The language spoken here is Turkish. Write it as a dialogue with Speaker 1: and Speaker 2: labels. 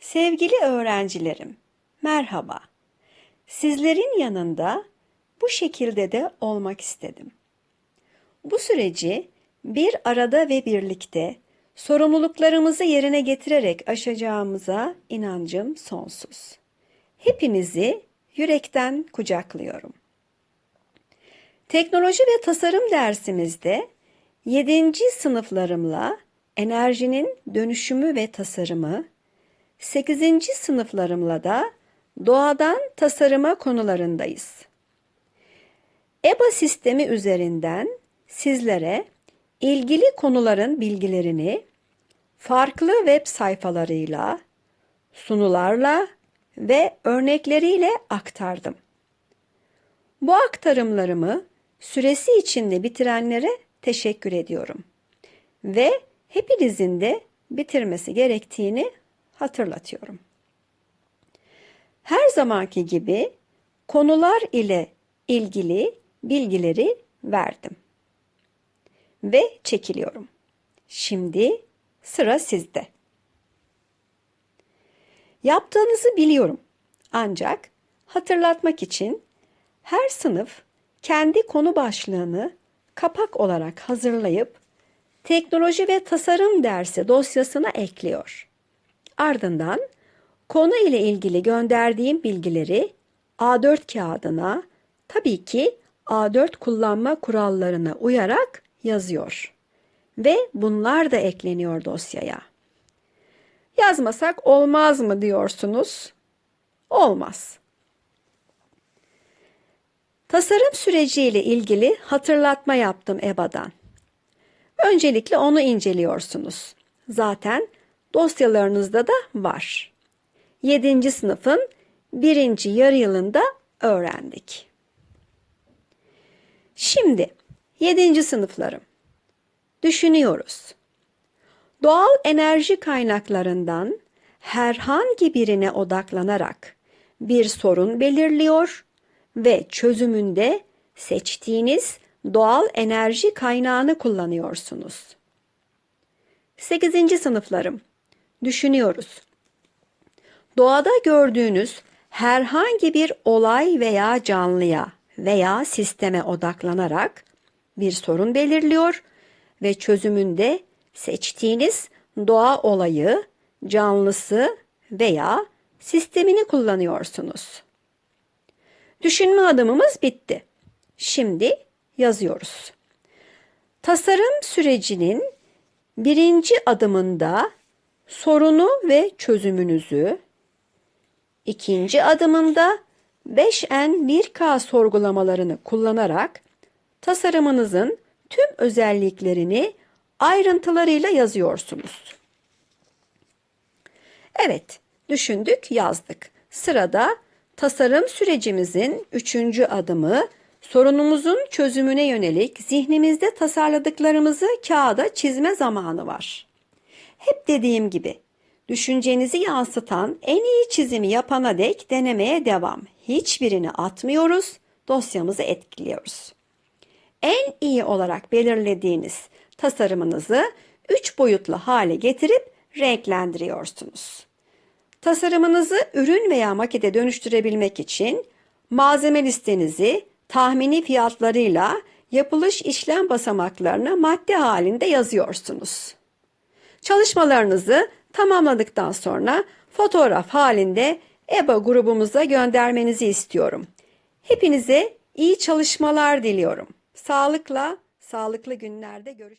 Speaker 1: Sevgili öğrencilerim, merhaba. Sizlerin yanında bu şekilde de olmak istedim. Bu süreci bir arada ve birlikte sorumluluklarımızı yerine getirerek aşacağımıza inancım sonsuz. Hepinizi yürekten kucaklıyorum. Teknoloji ve tasarım dersimizde 7. sınıflarımla enerjinin dönüşümü ve tasarımı, 8. sınıflarımla da doğadan tasarıma konularındayız. EBA sistemi üzerinden sizlere ilgili konuların bilgilerini farklı web sayfalarıyla, sunularla ve örnekleriyle aktardım. Bu aktarımlarımı süresi içinde bitirenlere teşekkür ediyorum. Ve hepinizin de bitirmesi gerektiğini hatırlatıyorum. Her zamanki gibi konular ile ilgili bilgileri verdim. Ve çekiliyorum. Şimdi sıra sizde. Yaptığınızı biliyorum. Ancak hatırlatmak için her sınıf kendi konu başlığını kapak olarak hazırlayıp teknoloji ve tasarım dersi dosyasına ekliyor. Ardından konu ile ilgili gönderdiğim bilgileri A4 kağıdına tabii ki A4 kullanma kurallarına uyarak yazıyor. Ve bunlar da ekleniyor dosyaya. Yazmasak olmaz mı diyorsunuz? Olmaz. Tasarım süreciyle ilgili hatırlatma yaptım EBA'dan. Öncelikle onu inceliyorsunuz. Zaten dosyalarınızda da var. 7. sınıfın birinci yarı yılında öğrendik. Şimdi 7. sınıflarım. Düşünüyoruz. Doğal enerji kaynaklarından herhangi birine odaklanarak bir sorun belirliyor ve çözümünde seçtiğiniz doğal enerji kaynağını kullanıyorsunuz. 8. sınıflarım. Düşünüyoruz. Doğada gördüğünüz herhangi bir olay veya canlıya veya sisteme odaklanarak bir sorun belirliyor ve çözümünde seçtiğiniz doğa olayı, canlısı veya sistemini kullanıyorsunuz. Düşünme adımımız bitti. Şimdi yazıyoruz. Tasarım sürecinin birinci adımında sorunu ve çözümünüzü, ikinci adımında 5N1K sorgulamalarını kullanarak tasarımınızın tüm özelliklerini ayrıntılarıyla yazıyorsunuz. Evet, düşündük, yazdık. Sırada tasarım sürecimizin üçüncü adımı sorunumuzun çözümüne yönelik zihnimizde tasarladıklarımızı kağıda çizme zamanı var. Hep dediğim gibi düşüncenizi yansıtan en iyi çizimi yapana dek denemeye devam. Hiçbirini atmıyoruz, dosyamızı etkiliyoruz. En iyi olarak belirlediğiniz tasarımınızı üç boyutlu hale getirip renklendiriyorsunuz. Tasarımınızı ürün veya makete dönüştürebilmek için malzeme listenizi tahmini fiyatlarıyla yapılış işlem basamaklarını madde halinde yazıyorsunuz. Çalışmalarınızı tamamladıktan sonra fotoğraf halinde EBA grubumuza göndermenizi istiyorum. Hepinize iyi çalışmalar diliyorum. Sağlıkla, sağlıklı günlerde görüşmek